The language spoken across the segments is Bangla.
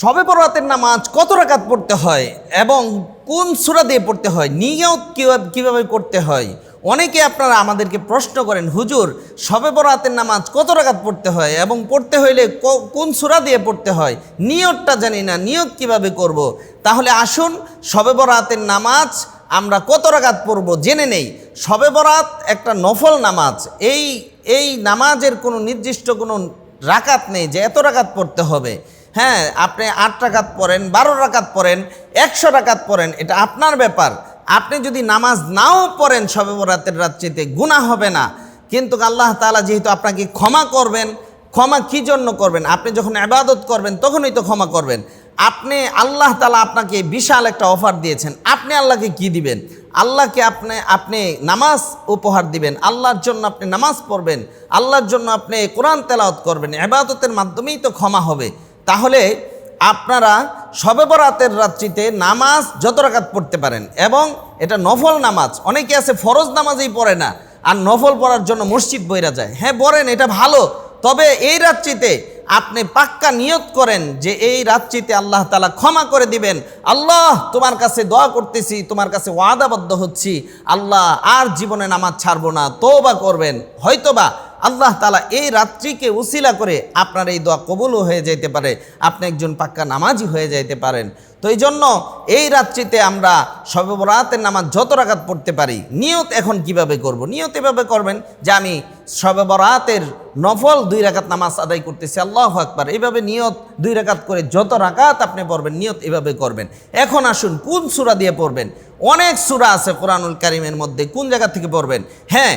সবে বরাতের নামাজ কত রাকাত পড়তে হয় এবং কোন সূরা দিয়ে পড়তে হয়, নিয়ত কীভাবে কীভাবে করতে হয়? অনেকে আপনারা আমাদেরকে প্রশ্ন করেন, হুজুর, সবে বরাতের নামাজ কত রাকাত পড়তে হয় এবং পড়তে হইলে কোন সূরা দিয়ে পড়তে হয়? নিয়তটা জানি না, নিয়ত কীভাবে করব। তাহলে আসুন, সবে বরাতের নামাজ আমরা কত রাকাত পড়ব জেনে নেই। সবে বরাত একটা নফল নামাজ, এই এই নামাজের কোনো নির্দিষ্ট কোনো রাকাত নেই যে এত রাকাত পড়তে হবে। হ্যাঁ আপনি আট রাকাত পড়েন, বারো রাকাত পড়েন, একশো রাকাত পড়েন, এটা আপনার ব্যাপার। আপনি যদি নামাজ নাও পড়েন সবে বরাতের রাত্রিতে গুণা হবে না। কিন্তু আল্লাহ তাআলা যেহেতু আপনাকে ক্ষমা করবেন, ক্ষমা কি জন্য করবেন? আপনি যখন আবাদত করবেন, তখনই তো ক্ষমা করবেন। আপনি, আল্লাহ তালা আপনাকে বিশাল একটা অফার দিয়েছেন। আপনি আল্লাহকে কি দিবেন? আল্লাহকে আপনি আপনি নামাজ উপহার দিবেন। আল্লাহর জন্য আপনি নামাজ পড়বেন। আল্লাহর জন্য আপনি কোরআন তেলাওয়াত করবেন। এবাদতের মাধ্যমেই তো ক্ষমা হবে। তাহলে আপনারা সবে বরাতের রাত্রিতে নামাজ যত রাকাত পড়তে পারেন এবং এটা নফল নামাজ। অনেকে আছে ফরজ নামাজই পড়ে না, আর নফল পড়ার জন্য মসজিদ বইরা যায়। হ্যাঁ পড়েন, এটা ভালো। তবে এই রাত্রিতে আপনি পাক্কা নিয়ত করেন যে এই রাত্রিতে আল্লাহ তালা ক্ষমা করে দিবেন। আল্লাহ, তোমার কাছে দোয়া করতেছি, তোমার কাছে ওয়াদাবদ্ধ হচ্ছি। আল্লাহ, আর জীবনে নামাজ ছাড়বো না তৌবা করবেন। হয়তোবা আল্লাহ তালা এই রাত্রিকে উসিলা করে আপনার এই দোয়া কবুলও হয়ে যেতে পারে। আপনি একজন পাক্কা নামাজি হয়ে যাইতে পারেন। তো এই জন্য এই রাত্রিতে আমরা সবে বরাতের নামাজ যত রাকাত পড়তে পারি, নিয়ত এখন কীভাবে করব? নিয়ত এভাবে করবেন যে আমি সবে বরাতের নফল দুই রাকাত নামাজ আদায় করতেছি, আল্লাহ আকবার। এইভাবে নিয়ত দুই রাকাত করে যত রাকাত আপনি পড়বেন, নিয়ত এভাবে করবেন। এখন আসুন, কোন সূরা দিয়ে পড়বেন? অনেক সূরা আছে কোরআনুল কারিমের মধ্যে, কোন জায়গা থেকে পড়বেন? হ্যাঁ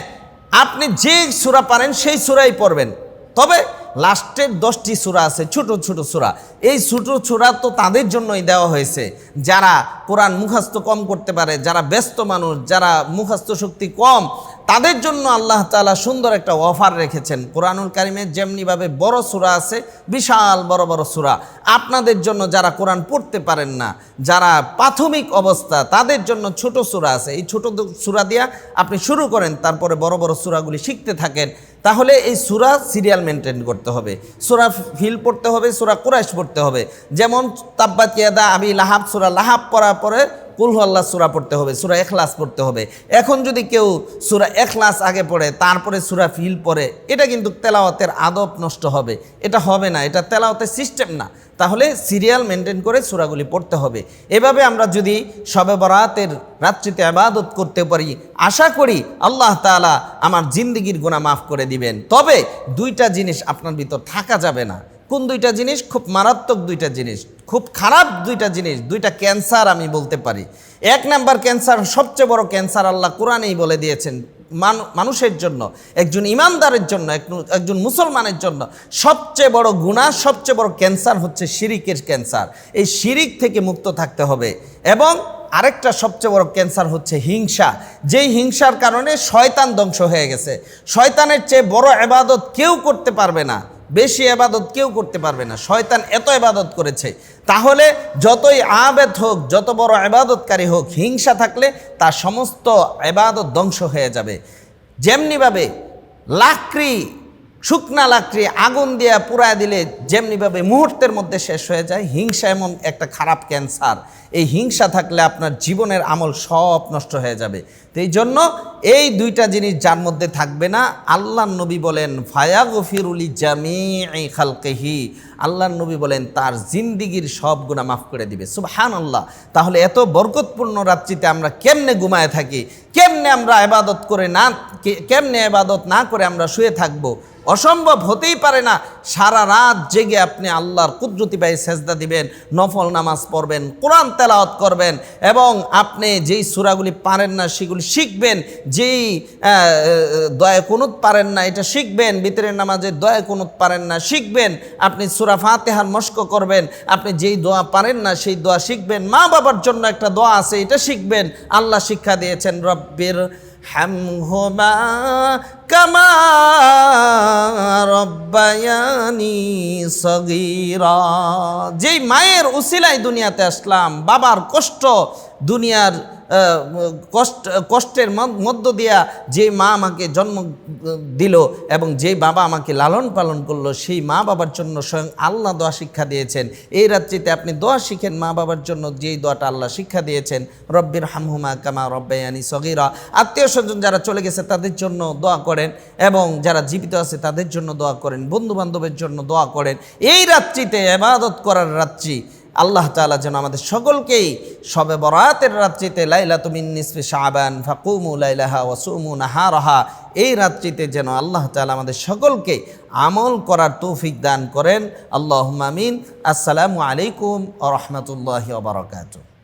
আপনি যে সুরা পারেন, সেই সুরাই পড়বেন। তবে লাস্টের দশটি সুরা আছে, ছোট ছোট সুরা। এই ছোট সুরা তো তাদের জন্যই দেওয়া হয়েছে। যারা কোরআন মুখাস্ত কম করতে পারে, যারা ব্যস্ত মানুষ, যারা মুখাস্ত শক্তি কম তাদের জন্য আল্লাহ তাআলা সুন্দর একটা অফার রেখেছেন। কোরআনুল কারিমের যেমনিভাবে বড় সূরা আছে, বিশাল বড় বড় সুরা। আপনাদের জন্য যারা কোরআন পড়তে পারেন না, যারা প্রাথমিক অবস্থা, তাদের জন্য ছোট সুরা আছে। এই ছোট সুরা দিয়া আপনি শুরু করেন, তারপরে বড় বড় সুরাগুলি শিখতে থাকেন। তাহলে এই সুরা সিরিয়াল মেনটেন করতে হবে। সুরা ফিল পড়তে হবে, সুরা কুরাইশ পড়তে হবে। যেমন তাব্বাত ইয়াদা আবি লাহাব, সূরা লাহাব পড়ার পরে কুলহু আল্লাহ সূরা পড়তে হবে, সুরা এখলাস পড়তে হবে। এখন যদি কেউ সুরা এখলাস আগে পড়ে, তারপরে সুরা ফিল পড়ে, এটা কিন্তু তেলাওয়াতের আদব নষ্ট হবে। এটা হবে না, এটা তেলাওয়াতের সিস্টেম না। তাহলে সিরিয়াল মেনটেন করে সুরাগুলি পড়তে হবে। এভাবে আমরা যদি শবে বরাতের রাত্রিতে আবাদত করতে পারি, আশা করি আল্লাহ তাআলা আমার জিন্দিগির গুনাহ মাফ করে দিবেন। তবে দুইটা জিনিস আপনার ভিতর থাকা যাবে না। কোন দুইটা জিনিস? খুব মারাত্মক দুইটা জিনিস। খুব খারাপ দুইটা জিনিস। দুইটা ক্যান্সার আমি বলতে পারি। এক নাম্বার ক্যান্সার, সবচেয়ে বড় ক্যান্সার আল্লাহ কোরআনেই বলে দিয়েছেন মানুষের জন্য, একজন ইমানদারের জন্য, এক- একজন মুসলমানের জন্য সবচেয়ে বড় গুণা সবচেয়ে বড় ক্যান্সার হচ্ছে শিরিকের ক্যান্সার। এই শিরিক থেকে মুক্ত থাকতে হবে। এবং আরেকটা সবচেয়ে বড় ক্যান্সার হচ্ছে হিংসা। যেই হিংসার কারণে শয়তান ধ্বংস হয়ে গেছে। শয়তানের চেয়ে বড় এবাদত কেউ করতে পারবে না। বেশি এবাদত কেউ করতে পারবে না। শয়তান এত এবাদত করেছে। তাহলে যতই আবেদ হোক, যত বড় এবাদতকারী হোক, হিংসা থাকলে তার সমস্ত এবাদত ধ্বংস হয়ে যাবে। যেমনিভাবে লাকড়ি শুকনা লাকড়ি আগুন দিয়ে পুরায় দিলে যেমনিভাবে মুহূর্তের মধ্যে শেষ হয়ে যায়, হিংসা এমন একটা খারাপ ক্যান্সার। এই হিংসা থাকলে আপনার জীবনের আমল সব নষ্ট হয়ে যাবে। তো এই জন্য এই দুইটা জিনিস যার মধ্যে থাকবে না আল্লাহ নবী বলেন ফায়া গফিরুলি জামি খালকেহি। আল্লাহ নবী বলেন, তার জিন্দিগির সব গুণা মাফ করে দিবে। সুবহান আল্লাহ তাহলে এত বরকতপূর্ণ রাত্রিতে আমরা কেমনে ঘুমায় থাকি? কেমনে আমরা এবাদত করে না কেমনে এবাদত না করে আমরা শুয়ে থাকব? অসম্ভব হতেই পারে না। সারা রাত জেগে আপনি আল্লাহর কুদরতি পায়ে সেজদা দিবেন, নফল নামাজ পড়বেন, কোরআন তেলাওয়াত করবেন এবং আপনি যেই সুরাগুলি পারেন না সেগুলি শিখবেন, যেই দয়া কুনুত পারেন না এটা শিখবেন, ভিতরের নামাজে দয়া কুনুত পারেন না শিখবেন, আপনি সুরা ফাতেহার মস্ক করবেন, আপনি যেই দোয়া পারেন না সেই দোয়া শিখবেন মা বাবার জন্য একটা দোয়া আছে এটা শিখবেন, আল্লাহ শিক্ষা দিয়েছেন, রব্বের হামহুমা কামা রব্বায়ানি যেই মায়ের উসিলায় দুনিয়াতে আসলাম, বাবার কষ্ট, দুনিয়ার কষ্ট, কষ্টের মধ্য দিয়া যে মা আমাকে জন্ম দিল এবং যে বাবা আমাকে লালন পালন করল, সেই মা বাবার জন্য স্বয়ং আল্লাহ দোয়া শিক্ষা দিয়েছেন। এই রাত্রিতে আপনি দোয়া শিখেন মা বাবার জন্য, যেই দোয়াটা আল্লাহ শিক্ষা দিয়েছেন, রব্বির হামহুমা কামা রব্বায়ানি সগিরা। আত্মীয় স্বজন যারা চলে গেছে, তাদের জন্য দোয়া এবং যারা জীবিত আছে তাদের জন্য দোয়া করেন বন্ধু বান্ধবের জন্য দোয়া করেন। এই রাত্রিতে এবাদত করার রাত্রি, আল্লাহ তালা যেন আমাদের সকলকেই সবে বরাতের রাত্রিতে লাইলা তুমিন নিসফি শাবান ফাকুমু লাইলাহা ওয়াসুমু নাহারাহা, এই রাত্রিতে যেন আল্লাহ তাআলা আমাদের সকলকে আমল করার তৌফিক দান করেন। আল্লাহ মামিন আসসালামু আলাইকুম আ রহমতুল্লাহি ওবরাকাতুহ